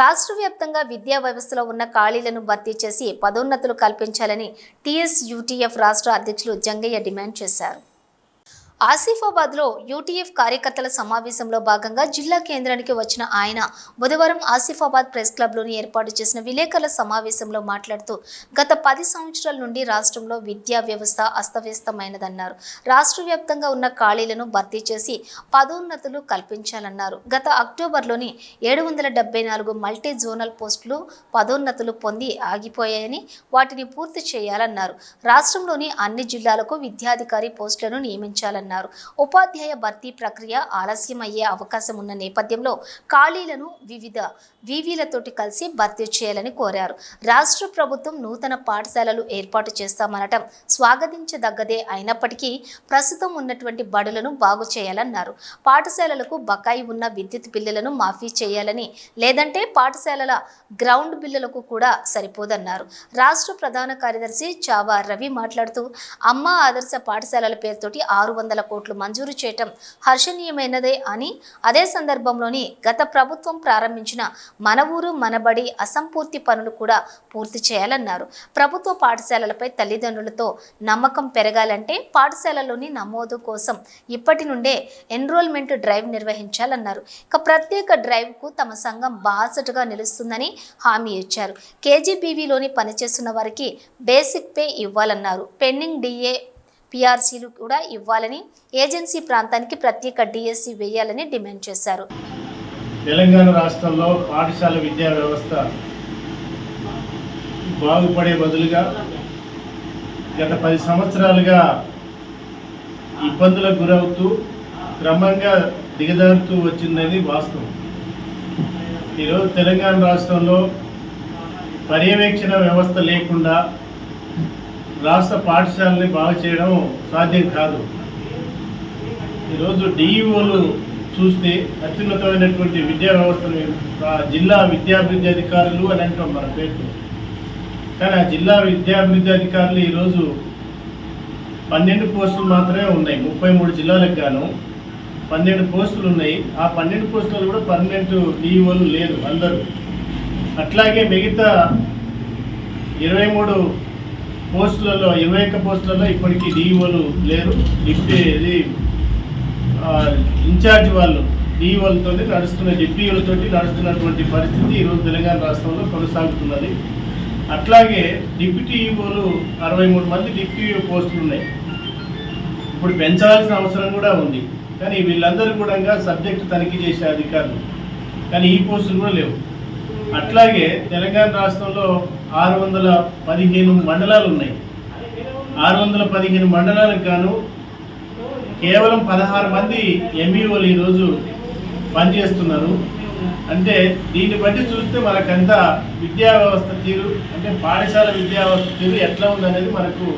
రాష్ట్ర వ్యాప్తంగా విద్యా వ్యవస్థలో ఉన్న ఖాళీలను భర్తీ చేసి పదోన్నతులు కల్పించాలని టీఎస్ యూటీఎఫ్ రాష్ట్ర అధ్యక్షులు జంగయ్య డిమాండ్ చేశారు. ఆసిఫాబాద్లో యూటీఎఫ్ కార్యకర్తల సమావేశంలో భాగంగా జిల్లా కేంద్రానికి వచ్చిన ఆయన బుధవారం ఆసిఫాబాద్ ప్రెస్ క్లబ్లోని ఏర్పాటు చేసిన విలేకరుల సమావేశంలో మాట్లాడుతూ గత పది సంవత్సరాల నుండి రాష్ట్రంలో విద్యా వ్యవస్థ అస్తవ్యస్తమైనదన్నారు. రాష్ట్ర వ్యాప్తంగా ఉన్న ఖాళీలను భర్తీ చేసి పదోన్నతులు కల్పించాలన్నారు. గత అక్టోబర్లోని ఏడు వందల డెబ్బై నాలుగు మల్టీ జోనల్ పోస్టులు పదోన్నతులు పొంది ఆగిపోయాయని వాటిని పూర్తి చేయాలన్నారు. రాష్ట్రంలోని అన్ని జిల్లాలకు విద్యాధికారి పోస్టులను నియమించాలన్నారు. ఉపాధ్యాయ భర్తీ ప్రక్రియ ఆలస్యం అయ్యే అవకాశం ఉన్న నేపథ్యంలో ఖాళీలను వివిధ వివిలతోటి కలిసి భర్తీ చేయాలని కోరారు. రాష్ట్ర ప్రభుత్వం నూతన పాఠశాలలు ఏర్పాటు చేస్తామనటం స్వాగతించదగ్గదే అయినప్పటికీ ప్రస్తుతం ఉన్నటువంటి బడులను బాగు చేయాలన్నారు. పాఠశాలలకు బకాయి ఉన్న విద్యుత్ బిల్లులను మాఫీ చేయాలని లేదంటే పాఠశాలల గ్రౌండ్ బిల్లులకు కూడా సరిపోదన్నారు. రాష్ట్ర ప్రధాన కార్యదర్శి చావా రవి మాట్లాడుతూ అమ్మ ఆదర్శ పాఠశాలల పేరుతోటి ఆరు వందల కోట్లు మంజూరు చేయటం హర్షణీయమైనదే అని అదే సందర్భంలోని గత ప్రభుత్వం ప్రారంభించిన మన ఊరు మనబడి అసంపూర్తి పనులు కూడా పూర్తి చేయాలన్నారు. ప్రభుత్వ పాఠశాలలపై తల్లిదండ్రులతో నమ్మకం పెరగాలంటే పాఠశాలలోని నమోదు కోసం ఇప్పటి నుండే ఎన్రోల్మెంట్ డ్రైవ్ నిర్వహించాలన్నారు. ఇక ప్రత్యేక డ్రైవ్కు తమ సంఘం బాసటగా నిలుస్తుందని హామీ ఇచ్చారు. కేజీబీవీలోని పనిచేస్తున్న వారికి బేసిక్ పే ఇవ్వాలన్నారు. పెండింగ్ డిఏ పిఆర్సీలు కూడా ఇవ్వాలని ఏజెన్సీ ప్రాంతానికి ప్రత్యేక డిఎస్సి వేయాలని డిమాండ్ చేశారు. తెలంగాణ రాష్ట్రంలో పాఠశాల విద్యా వ్యవస్థ బాగుపడే బదులుగా గత పది సంవత్సరాలుగా ఇబ్బందులకు గురవుతూ క్రమంగా దిగజారుతూ వచ్చిందని వాస్తవం. ఈరోజు తెలంగాణ రాష్ట్రంలో పర్యవేక్షణ వ్యవస్థ లేకుండా రాష్ట్ర పాఠశాలని బాగు చేయడం సాధ్యం కాదు. ఈరోజు డిఈఓలు చూస్తే అత్యున్నతమైనటువంటి విద్యా వ్యవస్థను జిల్లా విద్యాభివృద్ధి అధికారులు అని అంటాం మన పేరు కానీ ఆ జిల్లా విద్యాభివృద్ధి అధికారులు ఈరోజు పన్నెండు పోస్టులు మాత్రమే ఉన్నాయి. ముప్పై మూడు జిల్లాలకు గాను పన్నెండు పోస్టులు ఉన్నాయి. ఆ పన్నెండు పోస్టులు కూడా పర్మనెంట్ డిఈఓలు లేరు అందరూ. అట్లాగే మిగతా ఇరవై మూడు పోస్టులలో ఇరవై ఒక్క పోస్టులలో ఇప్పటికీ డిఈఓలు లేరు. డిప్యూ ఇది ఇన్ఛార్జ్ వాళ్ళు డిఈఓలతో నడుస్తున్న డిప్యూలతో నడుస్తున్నటువంటి పరిస్థితి ఈరోజు తెలంగాణ రాష్ట్రంలో కొనసాగుతున్నది. అట్లాగే డిప్యూటీ ఈఓలు అరవై మూడు మంది డిప్యూటీ పోస్టులు ఉన్నాయి. ఇప్పుడు పెంచాల్సిన అవసరం కూడా ఉంది. కానీ వీళ్ళందరూ కూడా సబ్జెక్టు తనిఖీ చేసే అధికారులు. కానీ ఈ పోస్టులు కూడా లేవు. అట్లాగే తెలంగాణ రాష్ట్రంలో ఆరు వందల పదిహేను మండలాలు ఉన్నాయి ఆరు వందల పదిహేను మండలాలకు గాను కేవలం పదహారు మంది ఎంఈఓలు ఈరోజు పనిచేస్తున్నారు. అంటే దీన్ని బట్టి చూస్తే మనకంతా విద్యా వ్యవస్థ తీరు అంటే పాఠశాల విద్యా వ్యవస్థ తీరు ఎట్లా ఉందనేది మనకు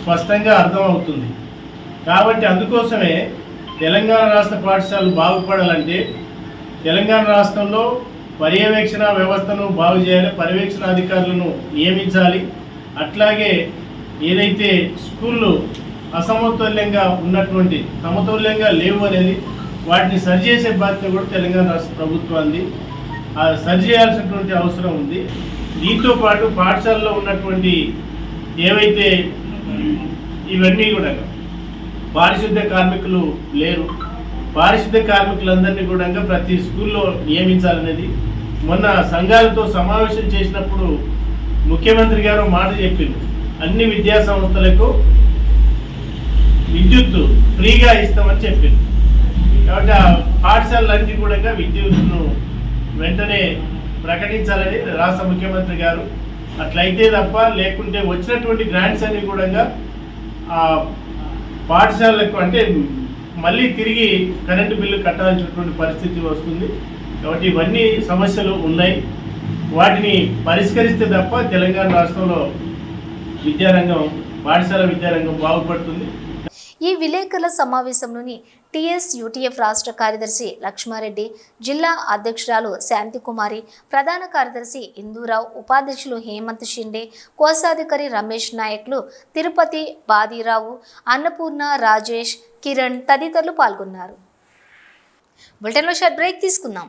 స్పష్టంగా అర్థమవుతుంది. కాబట్టి అందుకోసమే తెలంగాణ రాష్ట్ర పాఠశాలలు బాగుపడాలంటే తెలంగాణ రాష్ట్రంలో పర్యవేక్షణ వ్యవస్థను బాగు చేయాలి పర్యవేక్షణ అధికారులను నియమించాలి. అట్లాగే ఏదైతే స్కూళ్ళు అసమతుల్యంగా ఉన్నటువంటి సమతుల్యంగా లేవు అనేది వాటిని సరిచేసే బాధ్యత కూడా తెలంగాణ రాష్ట్ర ప్రభుత్వాన్ని సరిచేయాల్సినటువంటి అవసరం ఉంది. దీంతో పాటు పాఠశాలలో ఉన్నటువంటి ఏవైతే ఇవన్నీ కూడా పారిశుద్ధ్య కార్మికులు లేరు. పారిశుద్ధ్య కార్మికులందరినీ కూడా ప్రతి స్కూల్లో నియమించాలనేది మొన్న సంఘాలతో సమావేశం చేసినప్పుడు ముఖ్యమంత్రి గారు మాట చెప్పింది అన్ని విద్యా సంస్థలకు విద్యుత్ ఫ్రీగా ఇస్తామని చెప్పింది కాబట్టి ఆ పాఠశాలలన్నీ కూడా విద్యుత్ను వెంటనే ప్రకటించాలని రాష్ట్ర ముఖ్యమంత్రి గారు అట్లయితే తప్ప లేకుంటే వచ్చినటువంటి గ్రాంట్స్ అన్ని కూడా ఆ పాఠశాలలకు అంటే మళ్ళీ తిరిగి కరెంటు బిల్లు కట్టాల్సినటువంటి పరిస్థితి వస్తుంది. కాబట్టి ఇవన్నీ సమస్యలు ఉన్నాయి. వాటిని పరిష్కరిస్తే తప్ప తెలంగాణ రాష్ట్రంలో విద్యారంగం పాఠశాల విద్యారంగం బాగుపడుతుంది. ఈ విలేకరుల సమావేశంలోని టీఎస్ యూటీఎఫ్ రాష్ట్ర కార్యదర్శి లక్ష్మారెడ్డి జిల్లా అధ్యక్షురాలు శాంతికుమారి ప్రధాన కార్యదర్శి ఇందూరావు ఉపాధ్యక్షులు హేమంత్ షిండే కోశాధికారి రమేష్ నాయక్లు తిరుపతి బాదీరావు అన్నపూర్ణ రాజేష్ కిరణ్ తదితరులు పాల్గొన్నారు. బులెటిన్లో షార్ట్ బ్రేక్ తీసుకుందాం.